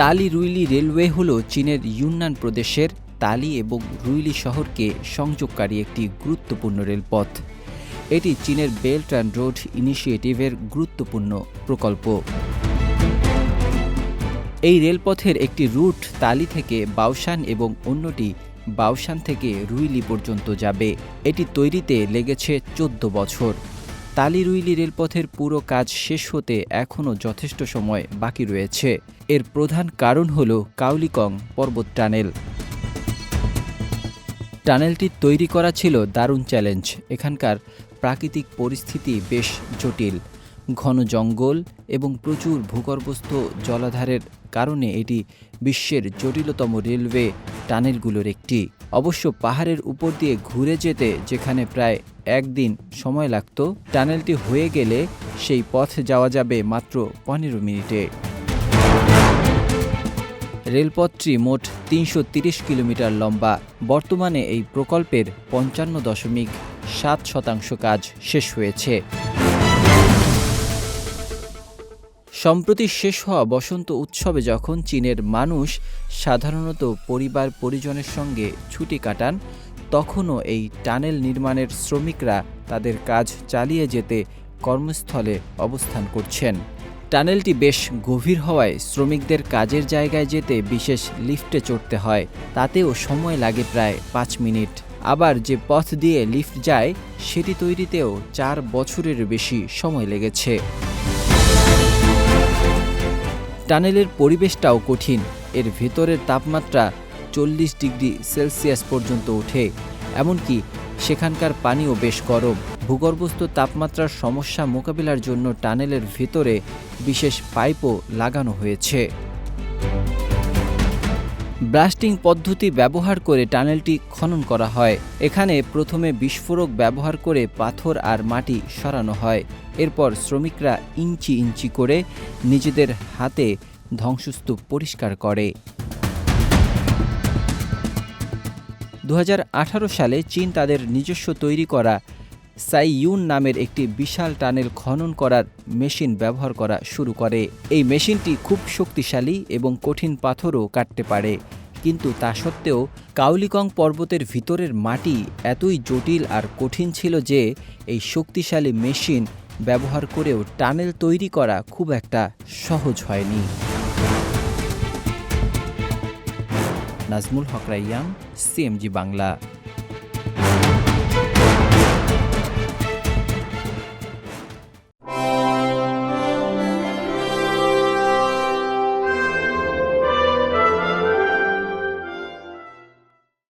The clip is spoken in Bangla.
তালি রুইলি রেলওয়ে হল চীনের ইউনান প্রদেশের তালি এবং রুইলি শহরকে সংযোগকারী একটি গুরুত্বপূর্ণ রেলপথ। এটি চীনের বেল্ট অ্যান্ড রোড ইনিশিয়েটিভের গুরুত্বপূর্ণ প্রকল্প। এই রেলপথের একটি রুট তালি থেকে বাউসান এবং অন্যটি বাউসান থেকে রুইলি পর্যন্ত যাবে। এটি তৈরিতে লেগেছে চোদ্দ বছর। তালি রুইলি রেলপথের পুরো কাজ শেষ হতে এখনও যথেষ্ট সময় বাকি রয়েছে। এর প্রধান কারণ হল কাউলিকং পর্বত টানেল। টানেলটি তৈরি করা ছিল দারুণ চ্যালেঞ্জ। এখানকার প্রাকৃতিক পরিস্থিতি বেশ জটিল। ঘন জঙ্গল এবং প্রচুর ভূগর্ভস্থ জলাধারের কারণে এটি বিশ্বের জটিলতম রেলওয়ে টানেলগুলোর একটি। অবশ্য পাহাড়ের উপর দিয়ে ঘুরে যেতে যেখানে প্রায় একদিন সময় লাগতো, টানেলটি হয়ে গেলে সেই পথ যাওয়া যাবে মাত্র পনেরো মিনিটে। রেলপথটি মোট তিনশো কিলোমিটার লম্বা। বর্তমানে এই প্রকল্পের পঞ্চান্ন দশমিক সাত শতাংশ কাজ শেষ হয়েছে। সম্প্রতি শেষ হওয়া বসন্ত উৎসবে যখন চীনের মানুষ সাধারণত পরিবার পরিজনের সঙ্গে ছুটি কাটান, তখনও এই টানেল নির্মাণের শ্রমিকরা তাদের কাজ চালিয়ে যেতে কর্মস্থলে অবস্থান করছেন। টানেলটি বেশ গভীর হওয়ায় শ্রমিকদের কাজের জায়গায় যেতে বিশেষ লিফটে চড়তে হয়, তাতেও সময় লাগে প্রায় পাঁচ মিনিট। আবার যে পথ দিয়ে লিফট যায়, সেটি তৈরিতেও চার বছরের বেশি সময় লেগেছে। টানেলের পরিবেশটাও কঠিন। এর ভেতরের তাপমাত্রা চল্লিশ ডিগ্রি সেলসিয়াস পর্যন্ত ওঠে। এমনকি সেখানকার পানিও বেশ গরম। ভূগর্ভস্থ তাপমাত্রার সমস্যা মোকাবিলার জন্য টানেলের ভেতরে বিশেষ পাইপও লাগানো হয়েছে। ব্লাস্টিং পদ্ধতি ব্যবহার করে টানেলটি খনন করা হয়। এখানে প্রথমে বিস্ফোরক ব্যবহার করে পাথর আর মাটি সরানো হয়। এরপর শ্রমিকরা ইঞ্চি ইঞ্চি করে নিজেদের হাতে ধ্বংসস্তূপ পরিষ্কার করে। দু হাজার আঠারো সালে চীন তাদের নিজস্ব তৈরি করা সাইইউন নামের একটি বিশাল টানেল খনন করার মেশিন ব্যবহার করা শুরু করে। এই মেশিনটি খুব শক্তিশালী এবং কঠিন পাথরও কাটতে পারে। কিন্তু তা সত্ত্বেও কাউলিকং পর্বতের ভিতরের মাটি এতই জটিল আর কঠিন ছিল যে এই শক্তিশালী মেশিন ব্যবহার করেও টানেল তৈরি করা খুব একটা সহজ হয়নি। নাজমুল হক রাইয়াম সিএমজি বাংলা।